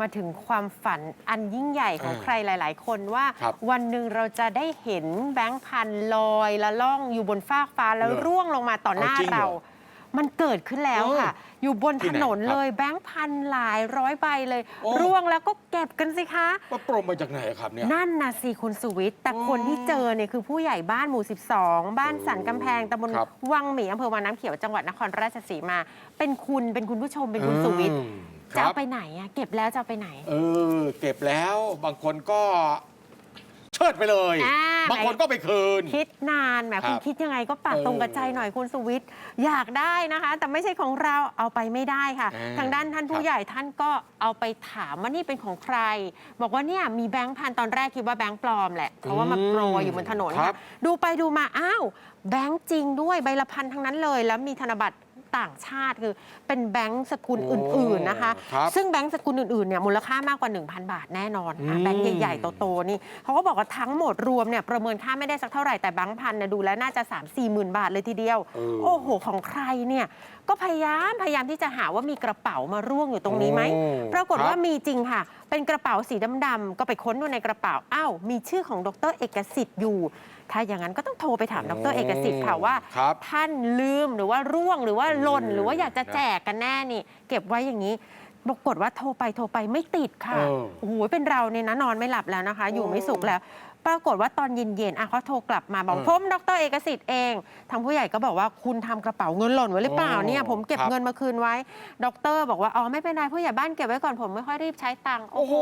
มาถึงความฝันอันยิ่งใหญ่ของอ่าใครหลาย ๆ คนว่าครับวันหนึ่งเราจะได้เห็นแบงค์พันลอยละล่องอยู่บนฟากฟ้าแล้วเหรอร่วงลงมาต่อหน้าเอาจริงเหรอเรา มันเกิดขึ้นแล้วค่ะ อยู่บนที่ถไหนนนครับเลยแบงค์พันหลายร้อยใบเลย โอ้ ร่วงแล้วก็เก็บกันสิคะ ว่าโปรมาจากไหนครับเนี่ย นั่นนะสิคุณสุวิทย์แต่อ๋อคนที่เจอเนี่ยคือผู้ใหญ่บ้านหมู่ 12 บ้านสันกำแพงตำบลครับวังหมีอำเภอวังน้ำเขียวจังหวัดนครราชสีมา เป็นคุณเป็นคุณผู้ชมเป็นคุณสุวิทย์อืมค จะรับเอาไปไหนอะเก็บแล้วจะเอาไปไหน เออ เก็บแล้วบางคนก็เชิดไปเลย อ่า บางคนก็ไปคืน คิดนานแหมครับคุณคิดยังไงก็ปากเออตรงกับใจหน่อยคุณสุวิทย์อยากได้นะคะ แต่ไม่ใช่ของเราเอาไปไม่ได้ค่ะ อ่าทางด้านท่านคผู้รับ ใหญ่ท่านก็เอาไปถามว่านี่เป็นของใคร บอกว่าเนี่ยมีแบงค์พันตอนแรกคิดว่าแบงค์ปลอมแหละเพราะว่ามาโปรยอยู่บนถนนครัค่ะบดูไปดูมาอ้าวแบงค์จริงด้วยใบละพันทั้งนั้นเลย แล้วมีธนบัตร ต่างชาติคือเป็นแบงค์สกุลอื่น ๆนะคะ ครับซึ่งแบงค์สกุลอื่นๆเนี่ยมูลค่ามากกว่า 1,000 บาทแน่นอนอะอืม แบงค์ใหญ่ๆโตๆนี่เขาก็บอกว่าทั้งหมดรวมเนี่ยประเมินค่าไม่ได้สักเท่าไหร่แต่แบงค์พันเนี่ยดูแล้วน่าจะ 3 4หมื่นบาทเลยทีเดียว เออ โอ้โห ของใครเนี่ย ก็พยายาม พยายามที่จะหาว่ามีกระเป๋ามาร่วงอยู่ตรงนี้ไหม โอ้ปรากฏครับว่ามีจริงค่ะ เป็นกระเป๋าสีดำๆก็ไปค้นดูในกระเป๋า อ้าว มีชื่อของดรเอกสิทธิ์อยู่ ถ้าอย่างนั้นก็ต้องโทรไปถามดรเอกสิทธิ์ค่ะว่า ครับ ท่านลืมหรือว่าร่วงหรือว่าหล่นอืมหรือว่าอยากจะแจกกันแน่นี่ เก็บไว้อย่างนี้ปรากฏว่าโทรไปโทรไปไม่ติดค่ะเออ โอ้โหเป็นเราเนี่ยนะนอนไม่หลับแล้วนะคะ อยู่ไม่สุขแล้ว ปรากฏว่าตอนเย็นๆอะเขาโทรกลับมาบอกเออผมดรเอกสิทธิ์เอง ทางผู้ใหญ่ก็บอกว่าคุณทำกระเป๋าเงินหล่นไว้หรือเปล่าเนี่ย ผมเก็บครับเงินมาคืนไว้ ดรบอกว่า อ๋อ ไม่เป็นไรผู้ใหญ่บ้านเก็บไว้ก่อนผมไม่ค่อยรีบใช้ตังค์โอ้โห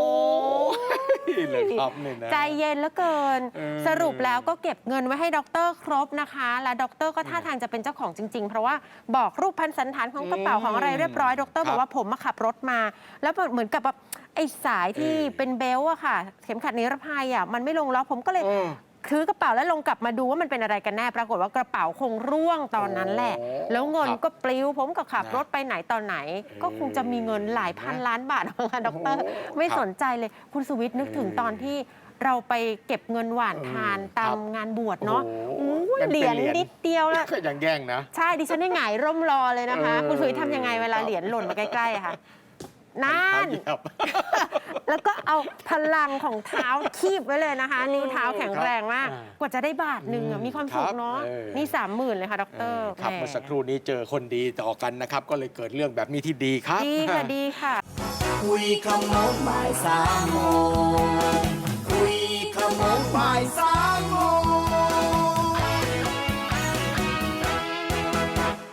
เลยครับนี่นะ ใจเย็นเหลือเกิน เออสรุปแล้วก็เก็บเงินไว้ให้ด็อกเตอร์ครบนะคะ และด็อกเตอร์ก็ท่าทางจะเป็นเจ้าของจริง ๆ เพราะว่าบอกรูปพันสันฐานของกระเป๋าอืมของอะไรเรียบร้อยด็อกเตอร์ครับบอกว่าผมมาขับรถมา แล้วเหมือนกับแบบ ไอ้สายที่เออเป็นเบลต์อะค่ะ เข็มขัดนิรภัยอะมันไม่ลงล็อกผมก็เลยเออถือกระเป๋าแล้วลงกลับมาดูว่ามันเป็นอะไรกันแน่ ปรากฏว่ากระเป๋าคงร่วงตอนนั้นแหละ โอ้แล้วเงินครับก็ปลิวผมก็ขับนะรถไปไหนตอนไหน ก็คงจะมีเงินหลายพันล้านบาทนะคะด็อกเตอร์โอ้โหไม่ครับสนใจเลย คุณสุวิทย์นึกถึงตอนที่เราไปเก็บเงินหวานทานเออตามครับงานบวชเนาะโอ้โหอู้ยยังเป็นเหรียญเหรียญ นิดเดียวแล้วก็ยังแย่งนะ ใช่ดิฉันได้หงายร่มรอเลยนะคะ เออคุณสุวิทย์ทำยังไงเวลาเหรียญหล่นมาใกล้ๆอะค่ะนั่นเหยียบ แล้วก็เอาพลังของเท้าคีบไว้เลยนะคะเออนิ้วเท้าแข็งแรงมากครับกว่าจะได้บาทหนึ่งอะอืมมีความสุขเนาะครับเออ นี่สามหมื่นเลยค่ะดอกเตอรครับแหเมื่อสักครู่นี้เจอคนดีต่อกันนะครับ ก็เลยเกิดเรื่องแบบนี้ที่ดีครับ ดีค่ะดีค่ะ คุยขโมงบ่ายสามโมงคุยขโมงบ่ายสาม